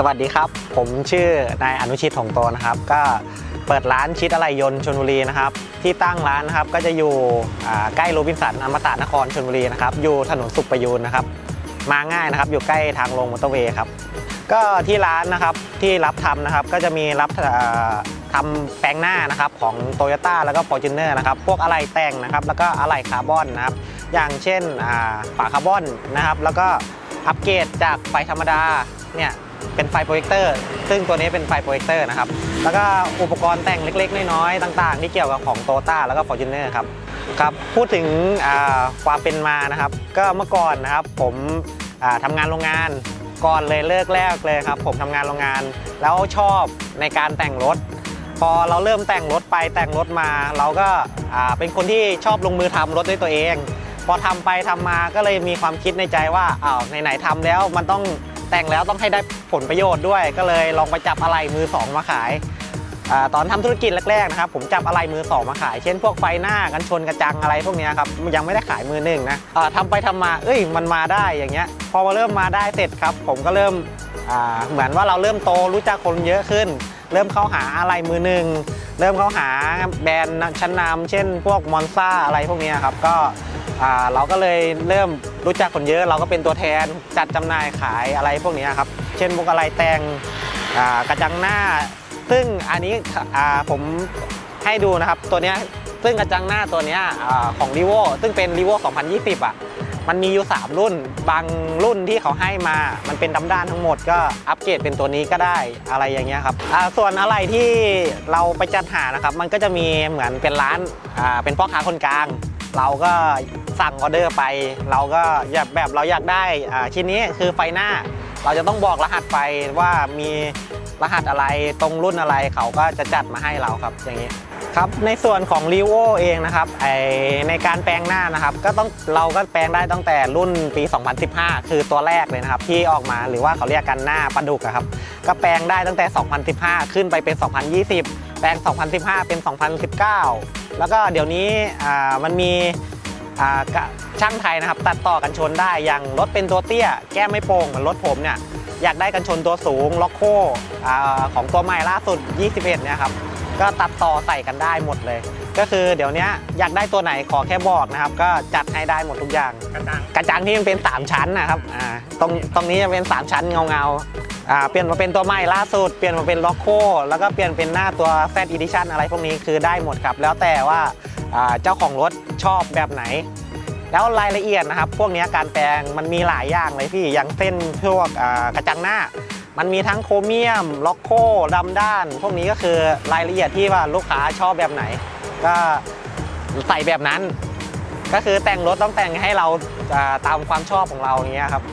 สวัสดีครับ ผมชื่อนายอนุชิตถงโตนะครับ ก็เปิดร้านชิดอะไรยนต์ชลบุรีนะครับ ที่ตั้งร้านนะครับก็จะอยู่ใกล้โรบินสันอมตะนครชลบุรีนะครับ อยู่ถนนสุขประยูนนะครับ มาง่ายนะครับ อยู่ใกล้ทางลงมอเตอร์เวย์ครับ ก็ที่ร้านนะครับที่รับทำนะครับ ก็จะมีรับทำแปลงหน้านะครับของ t o y ยต้แล้วก็ f o r t u n e r นะครับ พวกอะไหล่แต่งนะครับ แล้วก็อะไหล่คาร์บอนนะครับ อย่างเช่นอ่าฝาคาร์บอนนะครับ แล้วก็อัปเกรดจากไฟธรรมดาเนี่ย เป็นไฟโปรเจคเตอร์ซึ่งตัวนี้เป็นไฟโปรเจคเตอร์นะครับแล้วก็อุปกรณ์แต่งเล็กๆ น้อยๆต่างๆ ที่เกี่ยวกับของโตต้าแล้วก็ f o r t u n e r ครับครับพูดถึงความเป็นมานะครับ ก็เมื่อก่อนนะครับผมอ่าทำงานโรงงานก่อนเลยเลิกแรกเลยครับ ผมทำงานโรงงาน แล้วชอบในการแต่งรถ พอเราเริ่มแต่งรถไปแต่งรถมา เราก็เป็นคนที่ชอบลงมือทำรถด้วยตัวเอง พอทำไปทำมาก็เลยมีความคิดในใจว่าอ้าวไหนๆทำแล้วมันต้อง แต่งแล้วต้องให้ได้ผลประโยชน์ด้วย ก็เลยลองไปจับอะไรมือสองมาขายอตอนทำธุรกิจแรกๆนะครับผมจับอะไรมือสองมาขาย เช่นพวกไฟหน้ากันชนกระจังอะไรพวกนี้ครับยังไม่ได้ขายมือหนึ่งนะอ่าทำไปทำมาเอ้ยมันมาได้อย่างเงี้ย พอมาเริ่มมาได้เสร็จครับ ผมก็เริ่มเหมือนว่าเราเริ่มโตรู้จักคนเยอะขึ้น เริ่มเข้าหาอะไรมือหนึ่งเริ่มเข้าหาแบรนด์ชั้นนำเช่น พวกมอนซ่าอะไรพวกนี้ครับก็เราก็เลยเริ่ม รู้จักคนเยอะเราก็เป็นตัวแทนจัดจำหน่ายขายอะไรพวกนี้ครับ เช่นพวกอะไรแตงกระจังหน้า ซึ่งอันนี้ผมให้ดูนะครับตัวนี้ซึ่งกระจังหน้าตัวนี้ของ r ีโวซึ่งเป็น r ีโว2020 อะ มันมีอยู่ 3 รุ่น บางรุ่นที่เขาให้มา มันเป็นดำด้านทั้งหมดก็อัปเกรดเป็นตัวนี้ก็ได้อะไรอย่างเงี้ยครับส่วนอะไรที่เราไปจัดหานะครับ มันก็จะมีเหมือนเป็นร้านเป็นพ่อค้าคนกลาง เราก็สั่งออเดอร์ไป เราก็อยากแบบเราอยากได้อ่าชิ้นนี้คือไฟหน้า เราจะต้องบอกรหัสไฟว่ามีรหัสอะไรตรงรุ่นอะไรเขาก็จะจัดมาให้เราครับอย่างนี้ครับในส่วนของ r ีโวเองนะครับไอในการแปลงหน้านะครับ ก็ต้องเราก็แปลงได้ตั้งแต่รุ่นปี 2015 คือตัวแรกเลยนะครับ ที่ออกมาหรือว่าเขาเรียกกันหน้าปลาดุกครับก็แปลงได้ตั้งแต่ 2015 ขึ้นไปเป็น 2020 แปลง 2015 เป็น 2019 แล้วก็เดี๋ยวนี้มันมีช่างไทยนะครับ ตัดต่อกันชนได้อย่างรถเป็นตัวเตี้ย แก้มไม่โป่งเหมือนรถผมเนี่ยอยากได้กันชนตัวสูงล็อกโคอของตัวใหม่ล่าสุด 21 เนี่ยครับ ก็ตัดต่อใส่กันได้หมดเลย ก็คือเดี๋ยวนี้อยากได้ตัวไหนขอแค่บอกนะครับ ก็จัดให้ได้หมดทุกอย่าง กระจังกระจังที่มันเป็น 3 ชั้นนะครับอ่าตรงตรงนี้จะเป็น 3 ชั้นเงาเงาๆอ่าเปลี่ยนมาเป็นตัวใหม่ล่าสุดเปลี่ยนมาเป็นล็อกโคแล้วก็เปลี่ยนเป็นหน้าตัว Z Edition อะไรพวกนี้คือได้หมดครับ แล้วแต่ว่าอ่าเจ้าของรถชอบแบบไหนแล้วรายละเอียดนะครับ พวกนี้การแปลงมันมีหลายอย่างเลยพี่อย่างเส้นพวกอ่ากระจังหน้า มันมีทั้งโครเมียม ล็อกโคดำด้าน พวกนี้ก็คือรายละเอียดที่ว่าลูกค้าชอบแบบไหน ก็ใส่แบบนั้น ก็คือแต่งรถต้องแต่งให้เราตามความชอบของเราอย่างเงี้ยครับ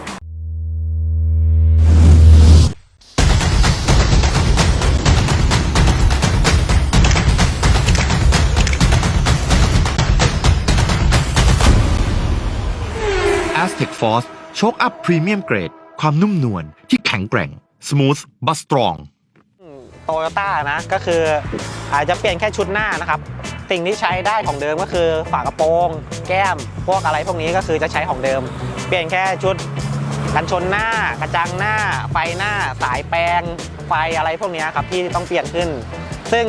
Aztec Force โชคอัพพรีเมียมเกรด ความนุ่มนวลที่แข็งแกร่ง Smooth but strong โตโยต้านะก็คืออาจจะเปลี่ยนแค่ชุดหน้านะครับ สิ่งที่ใช้ได้ของเดิมก็คือฝากระโปรง แก้ม พวกอะไรพวกนี้ก็คือจะใช้ของเดิม เปลี่ยนแค่ชุดกันชนหน้ากระจังหน้า ไฟหน้า สายแปลง ไฟอะไรพวกนี้ครับที่ต้องเปลี่ยนขึ้น ซึ่ง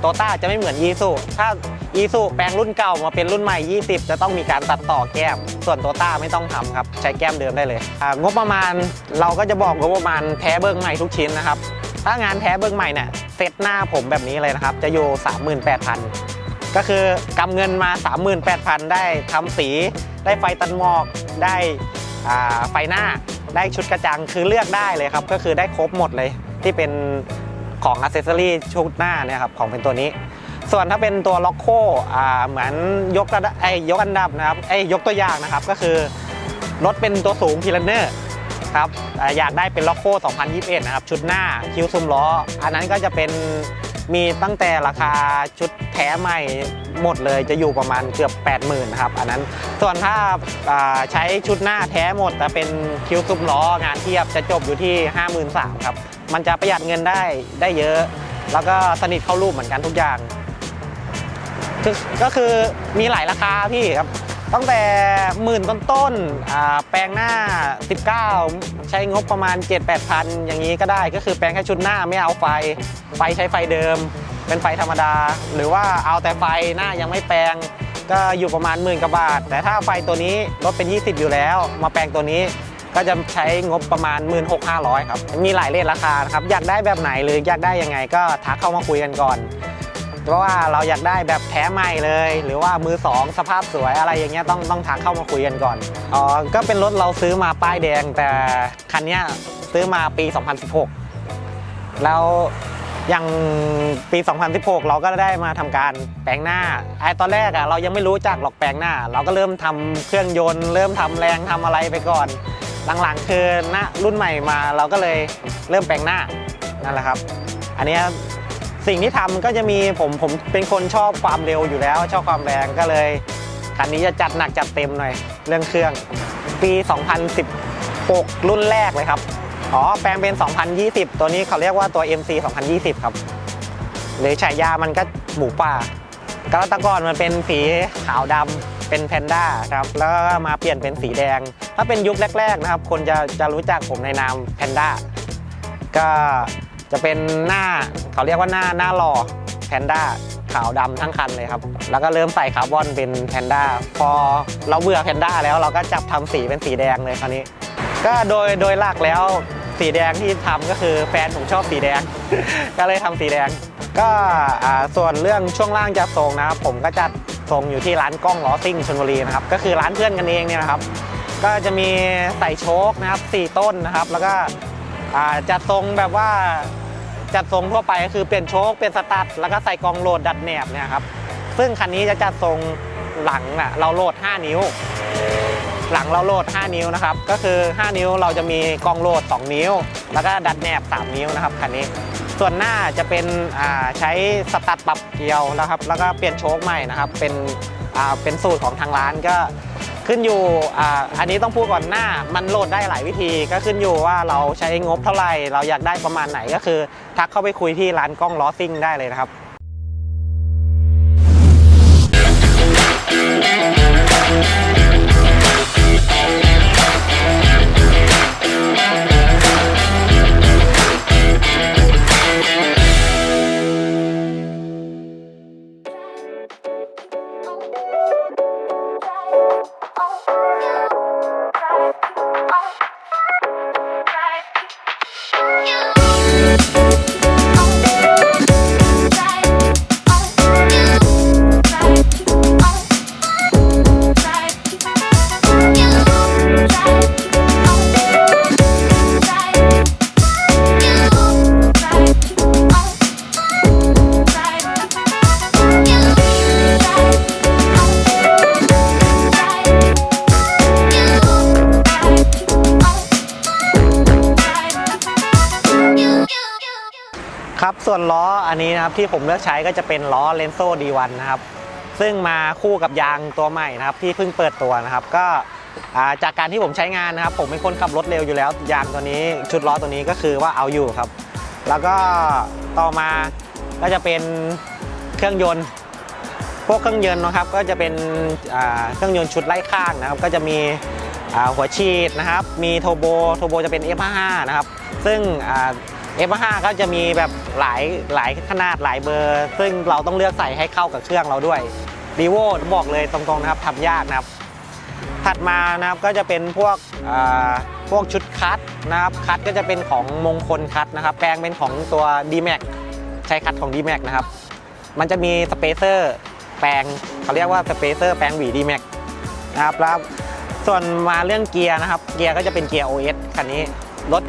โตต้าจะไม่เหมือนยีสุถ้า ยีสุแปลงรุ่นเก่ามาเป็นรุ่นใหม่ 20 จะต้องมีการตัดต่อแก้ม ส่วนโตต้าไม่ต้องทำครับ ใช้แก้มเดิมได้เลยงบประมาณเราก็จะบอกงบประมาณแท้เบิ้งใหม่ทุกชิ้นนะครับ ถ้างานแท้เบิ้งใหม่เนี่ยเซตหน้าผมแบบนี้เลยนะครับ จะอยู่ 38,000 ก็คือกำเงินมา 38,000 ได้ทำสี ได้ไฟตันหมอกได้ไฟหน้าได้ชุดกระจังคือเลือกได้เลยครับ ก็คือได้ครบหมดเลยที่เป็นของอ c เซสซอรี่ชุดหน้าเนี่ยครับของเป็นตัวนี้ ส่วนถ้าเป็นตัวล็อกโคอ่าเหมือนยกระดับไอ้ยกอันดับนะครับไอ้ยกตัวอย่างนะครับก็คือรถเป็นตัวสูงพีลันเนอร์ครับออยากได้เป็นล็อกโค2021 นะครับ ชุดหน้าคิ้วซุ้มล้อ อันนั้นก็จะเป็นมีตั้งแต่ราคาชุดแท้ใหม่หมดเลยจะอยู่ประมาณเกือบ 80,000นะครับอันนั้นส่วนถ้าาใช้ชุดหน้าแท้หมดแต่เป็นคิ้วซุ้มล้องานเทียบจะจบอยู่ที่ 53,000ครับมันจะประหยัดเงินได้ได้เยอะ แล้วก็สนิทเข้ารูปเหมือนกันทุกอย่าง คือก็คือมีหลายราคาพี่ครับตั้งแต่หมื่นต้นๆอ่าแปลงหน้า 19 ใช้งบประมาณ 7-8พันอย่างนี้ก็ได้ ก็คือแปลงแค่ชุดหน้าไม่เอาไฟ ไฟใช้ไฟเดิม เป็นไฟธรรมดา หรือว่าเอาแต่ไฟหน้ายังไม่แปลงก็อยู่ประมาณหมื่นกว่าบาท แต่ถ้าไฟตัวนี้ลดเป็น 20 อยู่แล้ว มาแปลงตัวนี้ก็จะใช้งบประมาณ 16,500 ครับ มีหลายเลทราคานะครับ อยากได้แบบไหนหรืออยากได้ยังไงก็ทักเข้ามาคุยกันก่อน เพราะว่าเราอยากได้แบบแท้ใหม่เลย หรือว่ามือสองสภาพสวยอะไรอย่างเงี้ยต้องต้องทักเข้ามาคุยกันก่อนอ๋อก็เป็นรถเราซื้อมาป้ายแดง แต่คันเนี้ยซื้อมาปี 2016 แล้วอย่างปี 2016 เราก็ได้มาทำการแปลงหน้า ไอ้ตอนแรกอะเรายังไม่รู้จักหรอกแปลงหน้า เราก็เริ่มทำเครื่องยนต์ เริ่มทำแรงทำอะไรไปก่อน หลังๆคือหน้ารุ่นใหม่มาเราก็เลยเริ่มแปลงหน้านั่นแหละครับ อันนี้ สิ่งที่ทำก็จะมีผมผมเป็นคนชอบความเร็วอยู่แล้ว ชอบความแรงก็เลยคันนี้จะจัดหนักจัดเต็มหน่อยเรื่องเครื่อง ปี 2016 รุ่นแรกเลยครับอ๋อแปลงเป็น 2020 ตัวนี้เขาเรียกว่าตัว MC 2020 ครับ หรือฉายามันก็หมูป่าก็แตะกอนมันเป็นสีขาวดำเป็นแพนด้าครับแล้วก็มาเปลี่ยนเป็นสีแดง ถ้าเป็นยุคแรก ๆ นะครับ คนจะจะรู้จักผมในนามแพนด้าก็ จะเป็นหน้าเขาเรียกว่าหน้าหน้าหล่อแพนด้าขาวดำทั้งคันเลยครับ แล้วก็เริ่มใส่คาร์บอนเป็นแพนด้าพอเราเบื่อแพนด้าแล้วเราก็จับทำสีเป็นสีแดงเลยคราวนี้ ก็โดยโดยหลักแล้วสีแดงที่ทำก็คือแฟนผมชอบสีแดง ก็เลยทำสีแดง ก็ส่วนเรื่องช่วงล่างจะทรงนะครับผมก็จัดทรงอยู่ที่ร้านกล้องล้อซิ่งชลบุรีนะครับก็คือร้านเพื่อนกันเองเนี่ยนะครับ ก็จะมีใส่โชคนะครับสี่ต้นนะครับ แล้วก็ จัดทรงแบบว่าจัดทรงทั่วไปก็คือเปลี่ยนโชคเปลี่ยนสตัดแล้วก็ใส่กองโหลดดัดแหนบเนี่ยครับซึ่งคันนี้จะจัดทรงหลังอะเราโหลด 5 นิ้ว หลังเราโหลด 5 นิ้วนะครับก็คือ 5 นิ้วเราจะมีกองโหลด 2 นิ้ว แล้วก็ดัดแหนบ 3 นิ้วนะครับคันนี้ ส่วนหน้าจะเป็นใช้สตัดปรับเกลียวนะครับแล้วก็เปลี่ยนโชคใหม่นะครับเป็นเป็นสูตรของทางร้านก็ ขึ้นอยู่อ่าอันนี้ต้องพูดก่อนหน้ามันโหลดได้หลายวิธี ก็ขึ้นอยู่ว่าเราใช้งบเท่าไหร่เราอยากได้ประมาณไหนก็คือ ทักเข้าไปคุยที่ร้านกล้องล้อซิ่งได้เลยนะครับ ค วนล้ออันนี้นะครับที่ผมเลือกใช้ก็จะเป็นล้อเลนโซ่ D1 นนะครับ ซึ่งมาคู่กับยางตัวใหม่นะครับ ที่เพิ่งเปิดตัวนะครับ ก็จากการที่ผมใช้งานนะครับ ผมเป็นคนขับรถเร็วอยู่แล้ว ยางตัวนี้ชุดล้อตัวนี้ก็คือว่าเอาอยู่ครับ แล้วก็ต่อมาก็จะเป็นเครื่องยนต์ พวกเครื่องยนต์นะครับ ก็จะเป็นเครื่องยนต์ชุดไล่ข้างนะครับ ก็จะมีหัวฉีดนะครับ มีโทโบโทโบจะเป็น F55 นะครับ ซึ่ง F5 ก็จะมีแบบหลายหลายขนาดหลายเบอร์ ซึ่งเราต้องเลือกใส่ให้เข้ากับเครื่องเราด้วยรีโวบอกเลยตรงๆนะครับทำยากนะครับ ถัดมานะครับก็จะเป็นพวกพวกชุดคัตนะครับคัตก็จะเป็นของมงคลคัตนะครับ แปลงเป็นของตัว D-Max ใช้คัตของ D-Max นะครับ มันจะมีสเปเซอร์แปลงเขาเรียกว่าสเปเซอร์แปลงหวี D-Max นะครับแล้วส่วนมาเรื่องเกียร์นะครับ เกียร์ก็จะเป็นเกียร์ OS คันนี้รถ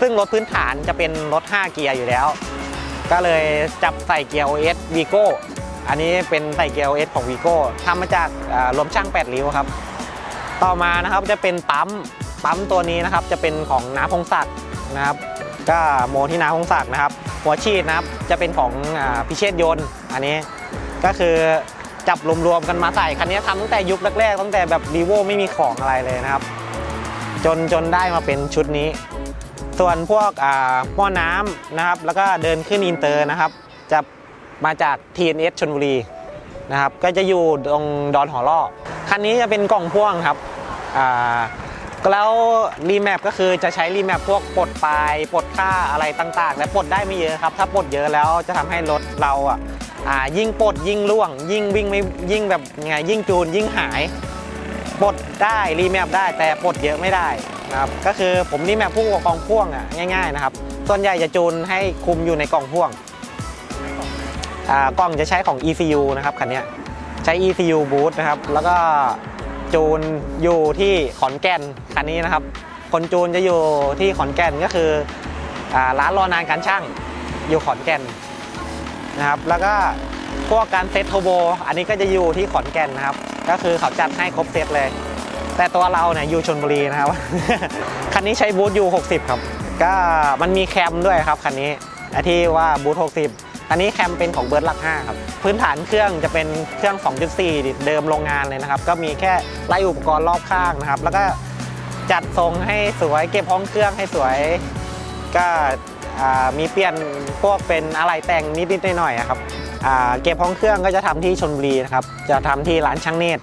ซึ่งรถพื้นฐานจะเป็นรถ 5 เกียร์อยู่แล้ว ก็เลยจับใส่เกียร์ OS Vigo อันนี้เป็นใส่เกียร์ OS ของ Vigo ทำมาจากอ่ารวมช่าง8ริ้วครับ ต่อมานะครับจะเป็นปั๊ม ปั๊มตัวนี้นะครับจะเป็นของน้าพงศักดิ์นะครับ ก็โมที่น้าพงศักดิ์นะครับ หัวฉีดนะครับจะเป็นของอพิเชษยนต์ อันนี้ก็คือจับรวมๆกันมาใส่คันนี้ทำตั้งแต่ยุคแรกๆตั้งแต่แบบรีโวไม่มีของอะไรเลยนะครับ จนจนได้มาเป็นชุดนี้ ส่วนพวกอ่าหม้อน้ำนะครับ แล้วก็เดินขึ้นอินเตอร์นะครับ จะมาจาก TNS ชนบุรีนะครับ ก็จะอยู่ตรงดอนหอล่อคันนี้จะเป็นกล่องพ่วงครับอ่าแล้วรีแมปก็คือจะใช้รีแมปพวกปลดปลายปลดค่าอะไรต่างๆ และปลดได้ไม่เยอะครับ ถ้าปลดเยอะแล้วจะทำให้รถเราอะอ่ายิ่งปลดยิ่งล่วง ยิ่งวิ่งไม่ยิ่งแบบไงยิ่งจูนยิ่งหายปลดได้รีแมปได้แต่ปลดเยอะไม่ได้ นะครับก็คือผมรีแมปพุ่งกับกองพ่วงอะง่ายๆนะครับส่วนใหญ่จะจูนให้คุมอยู่ในกล่องพ่วงอ่ากล่องจะใช้ของ ECU นะครับคันนี้ใช้ ECU boot นะครับแล้วก็จูนอยู่ที่ขอนแก่นคันนี้นะครับ คนจูนจะอยู่ที่ขอนแก่นก็คืออร้านรอนานการช่างอยู่ขอนแก่นนะครับแล้วก็พวกการเซตโทโบอันนี้ก็จะอยู่ที่ขอนแก่นนะครับ ก็คือเขาจัดให้ครบเซตเลย แต่ตัวเราเนี่ยอยู่ชนบุรีนะครับ คันนี้ใช้บูทยู60 ครับ ก็มันมีแคมด้วยครับคันนี้ที่ว่าบูท60อันนี้แคมเป็นของเบิร์ดลัก5ครับ พื้นฐานเครื่องจะเป็นเครื่อง 2.4 เดิมโรงงานเลยนะครับ ก็มีแค่ไล่อุปกรณ์รอบข้างนะครับ แล้วก็จัดทรงให้สวยเก็บห้องเครื่องให้สวย ก็มีเปลี่ยนพวกเป็นอะไรแต่งนิดๆหน่อยๆครับเก็บห้องเครื่องก็จะทำที่ชนบุรีนะครับ จะทำที่ร้านช่างเนตร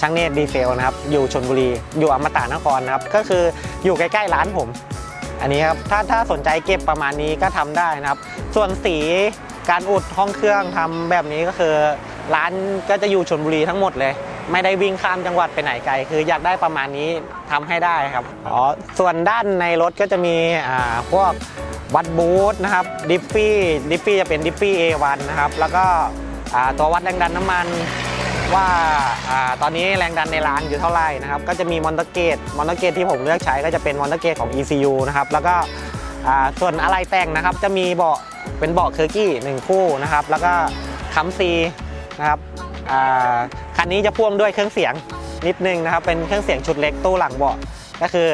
ช่างเนตรดีเซลนะครับ อยู่ชนบุรี อยู่อมตะนครนะครับ ก็คืออยู่ใกล้ๆร้านผม อันนี้ครับ ถ้าถ้าสนใจเก็บประมาณนี้ก็ทำได้นะครับ ส่วนสีการอุดห้องเครื่องทำแบบนี้ก็คือ ร้านก็จะอยู่ชนบุรีทั้งหมดเลย ไม่ได้วิ่งข้ามจังหวัดไปไหนไกล คืออยากได้ประมาณนี้ทำให้ได้ครับ อ๋อ ส่วนด้านในรถก็จะมีอ่าพวกวัดบูทนะครับ ดิฟฟี่ ดิฟฟี่จะเป็นดิฟฟี่ A1 นะครับ แล้วก็อ่าตัววัดแรงดันน้ำมัน ว่าอตอนนี้แรงดันในร้างอยู่เท่าไหร่นะครับก็จะมีมอนเตอร์เกตมอนเตอร์เกตที่ผมเลือกใช้ก็จะเป็นมอนเตอร์เกตของ ECU นะครับแล้วก็ส่วนอะไรแต่งนะครับจะมีเบาะเป็นเบาะเคอร์กี้หนึ่งคู่นะครับแล้วก็คัมซีนะครับคันนี้จะพ่วงด้วยเครื่องเสียงนิดนึงนะครับเป็นเครื่องเสียงชุดเล็กตู้หลังเบาะก็คือ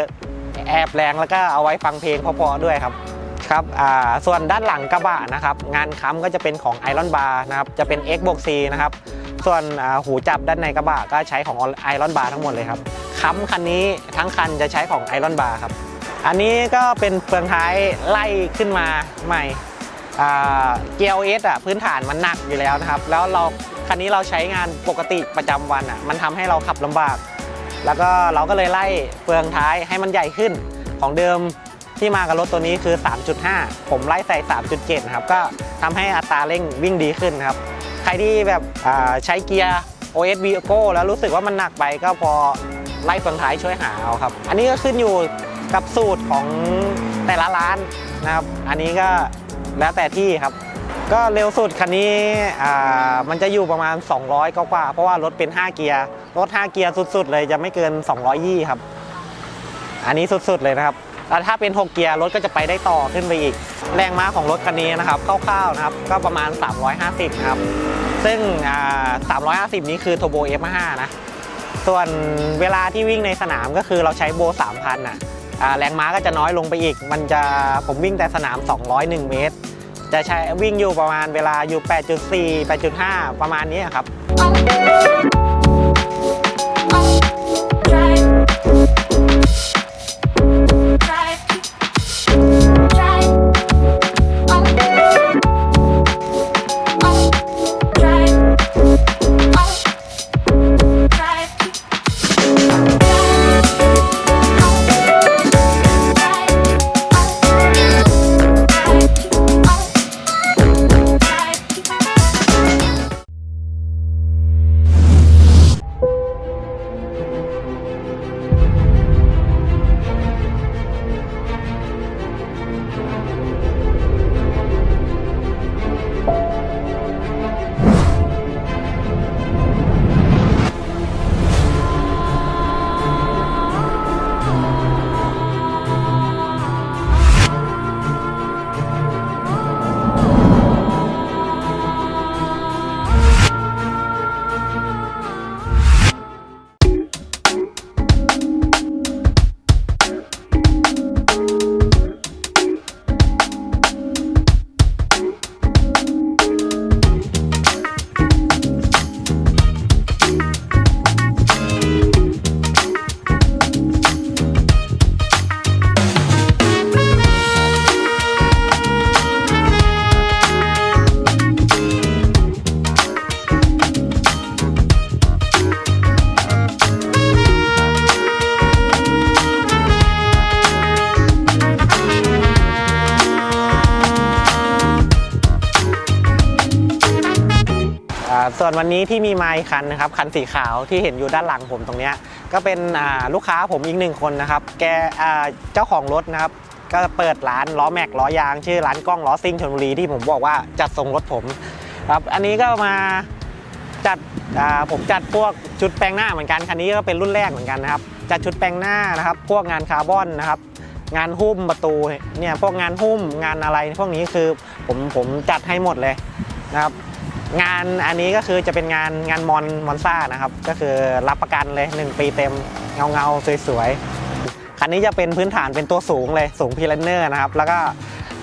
แอบแรงแล้วก็เอาไว้ฟังเพลงเพราะๆด้วยครับครับส่วนด้านหลังกระบะนะครับงานค้ำก็จะเป็นของ Iron Bar นะครับจะเป็น X บวก C นะครับ ส่วนหูจับด้านในกระบะก็ใช้ของ Iron Bar ทั้งหมดเลยครับค้ำคันนี้ทั้งคันจะใช้ของ Iron Bar ครับ อันนี้ก็เป็นเฟืองท้ายไล่ขึ้นมาใหม่เกียร์ OS อะพื้นฐานมันหนักอยู่แล้วนะครับ แล้วเราคันนี้เราใช้งานปกติประจำวันอะมันทำให้เราขับลำบาก แล้วก็เราก็เลยไล่เฟืองท้ายให้มันใหญ่ขึ้นของเดิมที่มากับรถตัวนี้คือ 3.5 ผมไล่ใส่ 3.7 ครับ ก็ทำให้อัตราเร่งวิ่งดีขึ้นครับ ใครที่แบบใช้เกียร์ OS v i g o แล้วรู้สึกว่ามันหนักไปก็พอไล่เฟืองท้ายช่วยหาเอาครับ อันนี้ก็ขึ้นอยู่กับสูตรของแต่ละร้านนะครับ อันนี้ก็แล้วแต่ที่ครับ ก็เร็วสุดคันนี้มันจะอยู่ประมาณ 200กว่าเพราะว่ารถเป็น 5 เกียร์ รถ 5 เกียร์สุด ๆ เลยจะไม่เกิน 200ยี่ครับ อันนี้สุด ๆ เลยนะครับแล้วถ้าเป็น 6 เกียร์รถก็จะไปได้ต่อขึ้นไปอีก แรงม้าของรถคันนี้นะครับคร่าวๆนะครับ ก็ประมาณ 350 ครับ ซึ่ง 350 นี้คือ Turbo F5 นะ ส่วนเวลาที่วิ่งในสนามก็คือเราใช้โบ 3,000น่ะอ่าแรงม้าก็จะน้อยลงไปอีก มันจะผมวิ่งแต่สนาม 201 เมตร จะใช้วิ่งอยู่ประมาณเวลาอยู่ 8.4 8.5 ประมาณนี้ครับ ส่วนวันนี้ที่มีไมค์คันนะครับคันสีขาวที่เห็นอยู่ด้านหลังผมตรงนี้ก็เป็นลูกค้าผมอีกหนึ่งคนนะครับ แกเจ้าของรถนะครับก็เปิดร้านล้อแม็กล้อยาง ชื่อร้านกล้องล้อซิ่งชลบุรีที่ผมบอกว่าจัดทรงรถผมครับอันนี้ก็มาจัดผมจัดพวกชุดแปลงหน้าเหมือนกันคันนี้ก็เป็นรุ่นแรกเหมือนกันนะครับจัดชุดแปลงหน้านะครับ พวกงานคาร์บอนนะครับ งานหุ้มประตูเนี่ยพวกงานหุ้มงานอะไรพวกนี้คือผมผมจัดให้หมดเลยนะครับ งานอันนี้ก็คือจะเป็นงานงานมอนมอนซ่านะครับ ก็คือรับประกันเลย 1 ปีเต็มเงาเงาๆสวยๆ คันนี้จะเป็นพื้นฐานเป็นตัวสูงเลยสูงพีเลนเนอร์นะครับ แล้วก็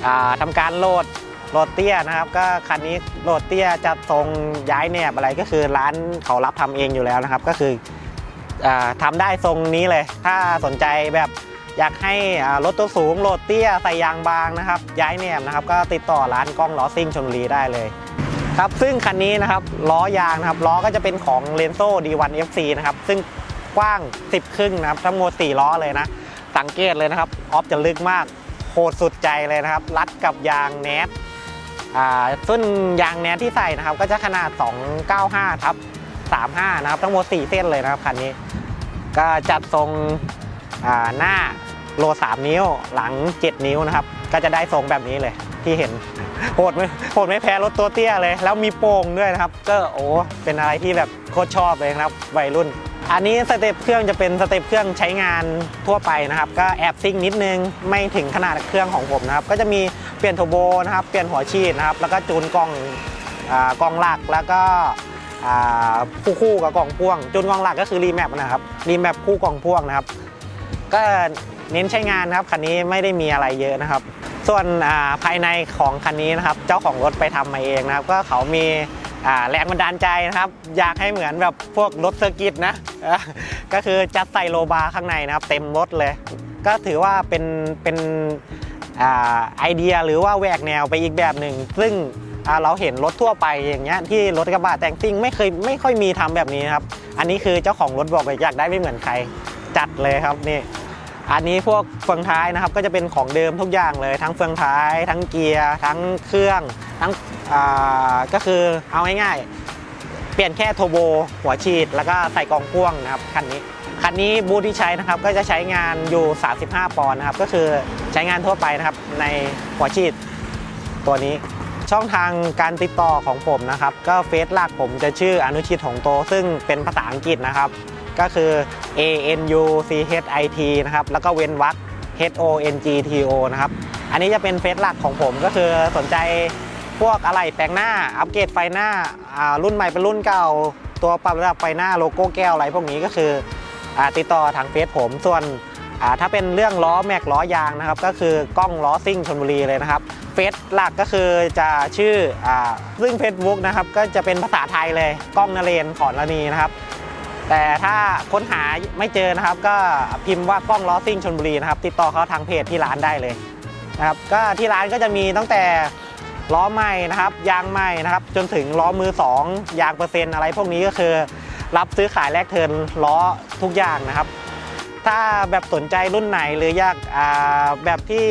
อ่าทำการโหลดโหลดเตี้ยนะครับ ก็คันนี้โหลดเตี้ยจะทรงย้ายแนบอะไรก็คือร้านเขารับทำเองอยู่แล้วนะครับ ก็คืออาทำได้ทรงนี้เลย ถ้าสนใจแบบอยากให้รถตัวสูงโหลดเตี้ยใส่ยางบางนะครับ ย้ายแนบนะครับ ก็ติดต่อร้านกล้องล้อซิ่งชลบุรีได้เลย ครับซึ่งคันนี้นะครับล้อยางนะครับล้อก็จะเป็นของ l e n z o D1 FC นะครับซึ่งกว้าง 10 ครึ่งนะครับทั้งหมด4ล้อเลยนะ สังเกตเลยนะครับ ออฟจะลึกมากโหดสุดใจเลยนะครับ รัดกับยางแนทอ่าซึ่งยางแนทที่ใส่นะครับ ก็จะขนาด 295ทับ35 นะครับ ทั้งหมด 4 เส้นเลยนะครับคันนี้ ก็จัดทรงอ่าหน้าโล 3 นิ้วหลัง 7 นิ้วนะครับ ก็จะได้ทรงแบบนี้เลยที่เห็นโหดไม่โหดไม่แพ้รถตัวเตี้ยเลย แล้วมีโป่งด้วยนะครับ ก็โอ้เป็นอะไรที่แบบโคตรชอบเลยนะครับวัยรุ่น อันนี้สเต็ปเครื่องจะเป็นสเต็ปเครื่องใช้งานทั่วไปนะครับ ก็แอบซิ่งนิดนึงไม่ถึงขนาดเครื่องของผมนะครับ ก็จะมีเปลี่ยนโทรโบนะครับ เปลี่ยนหัวฉีดนะครับ แล้วก็จูนกล้องอ่ากล้องหลักแล้วก็อ่าคู่คู่กับกล่องพ่วง จูนกล้องหลักก็คือรีแมปนะครับรีแมปคู่กล่องพ่วงนะครับ ก็เน้นใช้งานนะครับคันนี้ไม่ได้มีอะไรเยอะนะครับ ส่วนาภายในของคันนี้นะครับ เจ้าของรถไปทำมาเองนะครับ ก็เขามีาแรงบันดาลใจนะครับ อยากให้เหมือนแบบพวกรถเซอร์กิตนะก็คือจัดใส่โลบาร์ข้างในนะครับ เต็มรถเลย ก็ถือว่าเป็นเป็นอไอเดียหรือว่าแหวกแนวไปอีกแบบหนึ่ง ซึ่งเราเห็นรถทั่วไปอย่างเงี้ยที่รถกระบะแต่งซิ่งไม่เคยไม่ค่อยมีทำแบบนี้นครับ อันนี้คือเจ้าของรถบอกเลยอยากได้ไม่เหมือนใครจัดเลยครับนี่ อันนี้พวกเฟืองท้ายนะครับก็จะเป็นของเดิมทุกอย่างเลย ทั้งเฟืองท้าย ทั้งเกียร์ทั้งเครื่องทั้งก็คือเอาง่ายๆ เปลี่ยนแค่โทโบหัวฉีด แล้วก็ใส่กองพ่วงนะครับคันนี้คันนี้บูธที่ใช้นะครับก็จะใช้งานอยู่ 35 ปอนด์นะครับก็คือใช้งานทั่วไปนะครับในหัวฉีดตัวนี้ช่องทางการติดต่อของผมนะครับ ก็เฟซหลักผมจะชื่ออนุชิตหงโต ซึ่งเป็นภาษาอังกฤษนะครับ ก็คือ A N U C H I T นะครับ แล้วก็เว้นวรรค H O N G T O นะครับ อันนี้จะเป็นเฟซหลักของผมก็คือสนใจพวกอะไรแปลงหน้า อัปเกรดไฟหน้าอ่ารุ่นใหม่เป็นรุ่นเก่า ตัวปรับระดับไฟหน้าโลโก้แก้วอะไรพวกนี้ก็คืออติดต่อทางเฟซผม ส่วนอ่าถ้าเป็นเรื่องล้อแม็กล้อยางนะครับ ก็คือกล้องล้อซิ่งชนบุรีเลยนะครับ เฟซหลักก็คือจะชื่ออาซึ่ง Facebook นะครับ ก็จะเป็นภาษาไทยเลย กล้องนเรนขอนละนีนะครับ แต่ถ้าค้นหาไม่เจอนะครับ ก็พิมพ์ว่ากล้องล้อซิ่งชนบุรีนะครับ ติดต่อเขาทางเพจที่ร้านได้เลยนะครับ ก็ที่ร้านก็จะมีตั้งแต่ล้อใหม่นะครับ ยางใหม่นะครับ จนถึงล้อมือ 2 ยางเปอร์เซ็นต์อะไรพวกนี้ก็คือ รับซื้อขายแลกเทินล้อทุกอย่างนะครับ ถ้าแบบสนใจรุ่นไหนหรืออยากาแบบที่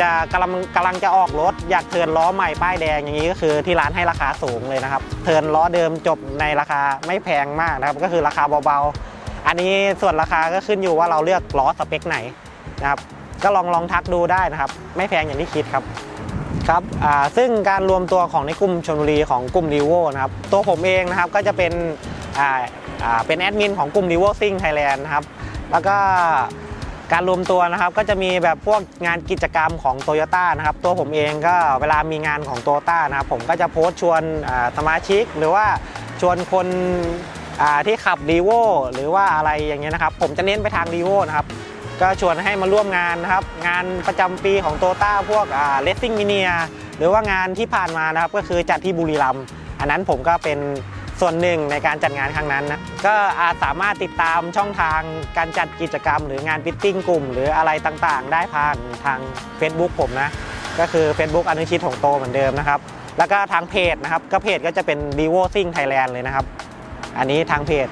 จะกำลังกำลังจะออกรถ อยากเทินล้อใหม่ป้ายแดงอย่างนี้ก็คือที่ร้านให้ราคาสูงเลยนะครับ เทินล้อเดิมจบในราคาไม่แพงมากนะครับ ก็คือราคาเบาๆ อันนี้ส่วนราคาก็ขึ้นอยู่ว่าเราเลือกล้อสเปคไหนนะครับก็ลองลองทักดูได้นะครับ ไม่แพงอย่างที่คิดครับครับซึ่งการรวมตัวของในกลุ่มชนบุรีของกลุ่มรีโวนะครับตัวผมเองนะครับก็จะเป็นเป็นแอดมินของกลุ่มรีโวซิ่งไทยแลนด์นะครับ แล้วก็การรวมตัวนะครับก็จะมีแบบพวกงานกิจกรรมของโตโยต้านะครับตัวผมเองก็เวลามีงานของโตโยต้านะครับผมก็จะโพสต์ชวนสมาชิก หรือว่าชวนคนที่ขับรีโวหรือว่าอะไรอย่างเงี้ยนะครับ ผมจะเน้นไปทางรีโวนะครับก็ชวนให้มาร่วมงานนะครับ งานประจำปีของโตต้าพวกเลสซิ่งมิเนียหรือว่างานที่ผ่านมานะครับก็คือจัดที่บุรีรัมย์อันนั้นผมก็เป็น ส่วนหนึ่งในการจัดงานครั้งนั้นนะก็อาจสามารถติดตามช่องทางการจัดกิจกรรม หรืองานพิตติ้งกลุ่ม หรืออะไรต่างๆ ได้ผ่านทาง Facebook ผมนะ ก็คือ Facebook อนุชิตของโตเหมือนเดิมนะครับ แล้วก็ทางเพจนะครับก็เพจก็จะเป็น d ีโวซิ่งไทยแลนด์เลยนะครับ อันนี้ทางเพจ